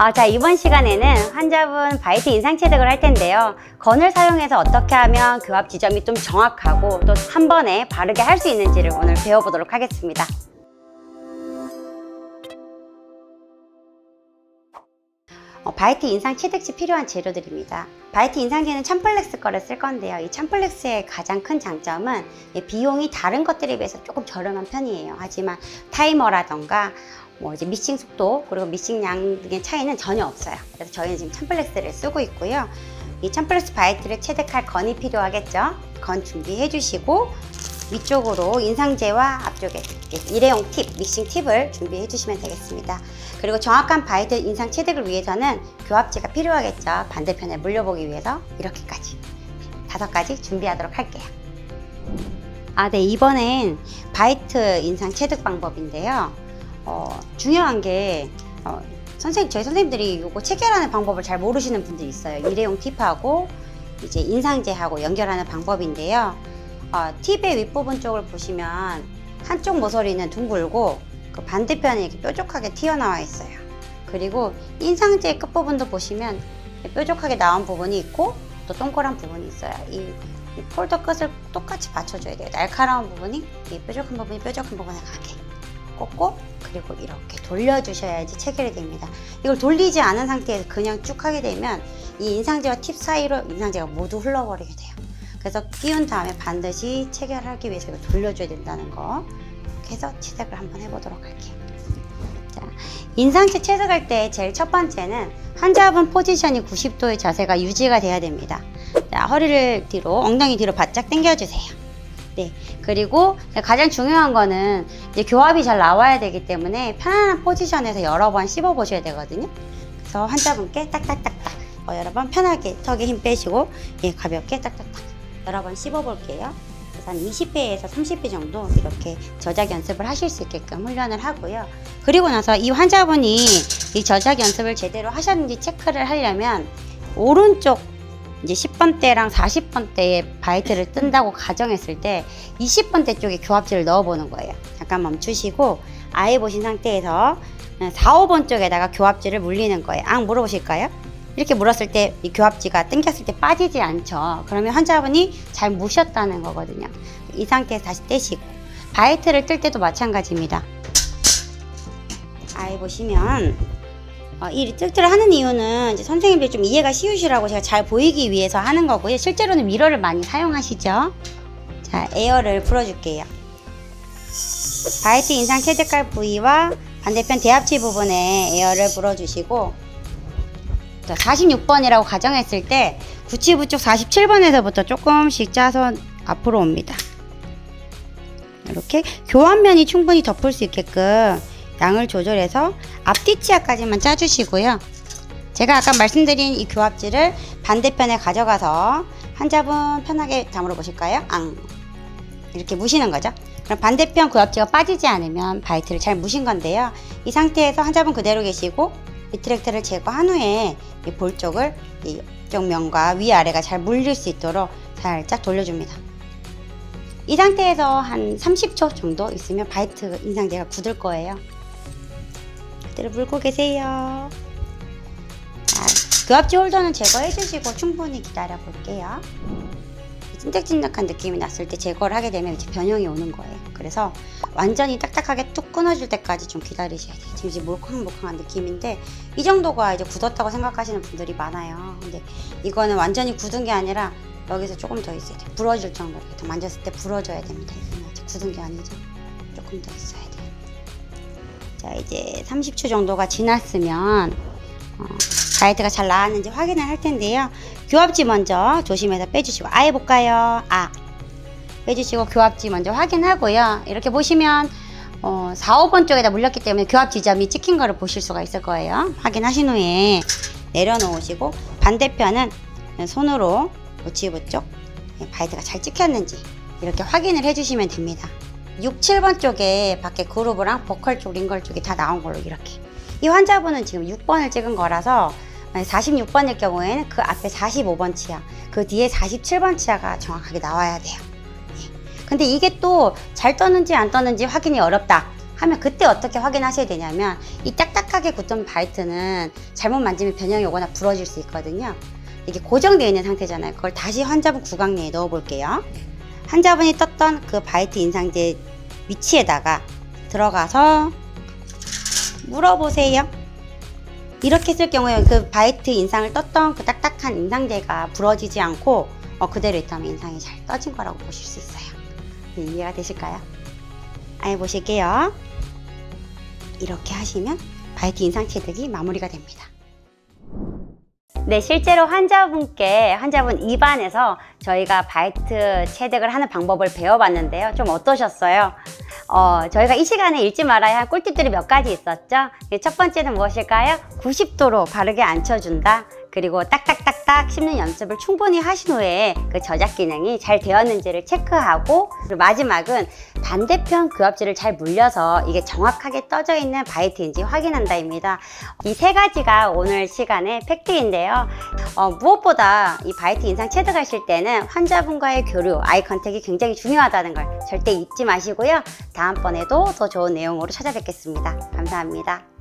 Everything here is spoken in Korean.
아, 자, 이번 시간에는 환자분 바이트 인상 체득을 할 텐데요. 건을 사용해서 어떻게 하면 교합 지점이 좀 정확하고 또 한 번에 바르게 할 수 있는지를 오늘 배워보도록 하겠습니다. 어, 바이트 인상 체득 시 필요한 재료들입니다. 바이트 인상제는 참플렉스 거를 쓸 건데요. 이 참플렉스의 가장 큰 장점은 이 비용이 다른 것들에 비해서 조금 저렴한 편이에요. 하지만 타이머라던가 뭐 이제 미싱 속도 그리고 미싱 양 등의 차이는 전혀 없어요. 그래서 저희는 지금 참플렉스를 쓰고 있고요. 이 참플렉스 바이트를 체득할 건이 필요하겠죠. 건 준비해 주시고 위쪽으로 인상제와 앞쪽에 일회용 팁, 믹싱 팁을 준비해 주시면 되겠습니다. 그리고 정확한 바이트 인상 체득을 위해서는 교합제가 필요하겠죠. 반대편에 물려보기 위해서 이렇게까지 다섯 가지 준비하도록 할게요. 아, 네 이번엔 바이트 인상 체득 방법인데요. 어, 중요한 게 어, 선생님 저희 선생님들이 이거 체결하는 방법을 잘 모르시는 분들이 있어요. 일회용 팁하고 이제 인상제하고 연결하는 방법인데요. 어, 팁의 윗부분 쪽을 보시면 한쪽 모서리는 둥글고 그 반대편에 이렇게 뾰족하게 튀어나와 있어요. 그리고 인상제 끝부분도 보시면 뾰족하게 나온 부분이 있고 또 동그란 부분이 있어요. 이, 이 폴더 끝을 똑같이 받쳐줘야 돼요. 날카로운 부분이 이 뾰족한 부분이 뾰족한 부분에 가게 꽂고 그리고 이렇게 돌려주셔야지 체결이 됩니다. 이걸 돌리지 않은 상태에서 그냥 쭉 하게 되면 이 인상제와 팁 사이로 인상제가 모두 흘러버리게 돼요. 그래서 끼운 다음에 반드시 체결하기 위해서 이거 돌려줘야 된다는 거. 해서 체득을 한번 해보도록 할게요. 자, 인상체 체득할 때 제일 첫 번째는 환자분 포지션이 90도의 자세가 유지가 돼야 됩니다. 자, 허리를 뒤로, 엉덩이 뒤로 바짝 당겨주세요. 네. 그리고 가장 중요한 거는 이제 교합이 잘 나와야 되기 때문에 편안한 포지션에서 여러 번 씹어 보셔야 되거든요. 그래서 환자분께 딱딱딱딱 어, 여러 번 편하게 턱에 힘 빼시고 예, 가볍게 딱딱딱 여러 번 씹어 볼게요. 한 20회에서 30회 정도 이렇게 저작 연습을 하실 수 있게끔 훈련을 하고요. 그리고 나서 이 환자분이 이 저작 연습을 제대로 하셨는지 체크를 하려면 오른쪽 이제 10번대랑 40번대에 바이트를 뜬다고 가정했을 때 20번대 쪽에 교합지를 넣어보는 거예요. 잠깐 멈추시고 아예 보신 상태에서 4, 5번 쪽에다가 교합지를 물리는 거예요. 앙 물어보실까요? 이렇게 물었을 때 이 교합지가 당겼을 때 빠지지 않죠. 그러면 환자분이 잘 무셨다는 거거든요. 이 상태에서 다시 떼시고 바이트를 뜰 때도 마찬가지입니다. 아예 보시면 어, 이 리틀트를 하는 이유는 이제 선생님들이 좀 이해가 쉬우시라고 제가 잘 보이기 위해서 하는 거고요. 실제로는 미러를 많이 사용하시죠. 자, 에어를 풀어줄게요. 바이트 인상 체득할 부위와 반대편 대합치 부분에 에어를 불어주시고 46번이라고 가정했을 때 구치부 쪽 47번에서부터 조금씩 짜서 앞으로 옵니다. 이렇게 교환면이 충분히 덮을 수 있게끔 양을 조절해서 앞뒤 치아까지만 짜주시고요. 제가 아까 말씀드린 이 교합지를 반대편에 가져가서 환자분 편하게 다물어 보실까요? 앙 이렇게 무시는 거죠. 그럼 반대편 교합지가 빠지지 않으면 바이트를 잘 무신 건데요. 이 상태에서 환자분 그대로 계시고 리트렉트를 제거한 후에 이 볼 쪽을 이쪽 면과 위아래가 잘 물릴 수 있도록 살짝 돌려줍니다. 이 상태에서 한 30초 정도 있으면 바이트 인상제가 굳을 거예요. 그대로 물고 계세요. 자, 교합지 홀더는 제거해 주시고 충분히 기다려 볼게요. 찐득찐득한 느낌이 났을 때 제거를 하게 되면 이제 변형이 오는 거예요. 그래서 완전히 딱딱하게 뚝 끊어질 때까지 좀 기다리셔야 돼요. 지금 이제 몰캉몰캉한 느낌인데 이 정도가 이제 굳었다고 생각하시는 분들이 많아요. 근데 이거는 완전히 굳은 게 아니라 여기서 조금 더 있어야 돼요. 부러질 정도로 이렇게 만졌을 때 부러져야 됩니다. 이거는 아직 굳은 게 아니죠. 조금 더 있어야 돼요. 자 이제 30초 정도가 지났으면 어, 가이드가 잘 나왔는지 확인을 할 텐데요. 교합지 먼저 조심해서 빼주시고 아예 볼까요? 아 빼주시고 교합지 먼저 확인하고요. 이렇게 보시면 어, 4, 5번 쪽에다 물렸기 때문에 교합 지점이 찍힌 거를 보실 수가 있을 거예요. 확인하신 후에 내려놓으시고 반대편은 손으로 우치부 쪽 바이트가 잘 찍혔는지 이렇게 확인을 해주시면 됩니다. 6, 7번 쪽에 밖에 그루브랑 보컬 쪽, 링걸 쪽이 다 나온 걸로 이렇게. 이 환자분은 지금 6번을 찍은 거라서 46번일 경우에는 그 앞에 45번 치아, 그 뒤에 47번 치아가 정확하게 나와야 돼요. 예. 근데 이게 또 잘 떴는지 안 떴는지 확인이 어렵다 하면 그때 어떻게 확인하셔야 되냐면 이 딱딱 딱딱하게 굳던 바이트는 잘못 만지면 변형이 오거나 부러질 수 있거든요. 이게 고정되어 있는 상태잖아요. 그걸 다시 환자분 구강 내에 넣어 볼게요. 환자분이 떴던 그 바이트 인상제 위치에다가 들어가서 물어보세요. 이렇게 했을 경우에 그 바이트 인상을 떴던 그 딱딱한 인상제가 부러지지 않고 어, 그대로 있다면 인상이 잘 떠진 거라고 보실 수 있어요. 네, 이해가 되실까요? 아예 보실게요. 이렇게 하시면 바이트 인상 체득이 마무리가 됩니다. 네, 실제로 환자분께 환자분 입안에서 저희가 바이트 체득을 하는 방법을 배워봤는데요. 좀 어떠셨어요? 어, 저희가 이 시간에 읽지 말아야 할 꿀팁들이 몇 가지 있었죠. 예, 첫 번째는 무엇일까요? 90도로 바르게 앉혀준다. 그리고 딱딱딱딱 씹는 연습을 충분히 하신 후에 그 저작 기능이 잘 되었는지를 체크하고 그리고 마지막은 반대편 교합지를 잘 물려서 이게 정확하게 떠져 있는 바이트인지 확인한다입니다. 이 세 가지가 오늘 시간의 팩트인데요. 어, 무엇보다 이 바이트 인상 체득하실 때는 환자분과의 교류, 아이 컨택이 굉장히 중요하다는 걸 절대 잊지 마시고요. 다음번에도 더 좋은 내용으로 찾아뵙겠습니다. 감사합니다.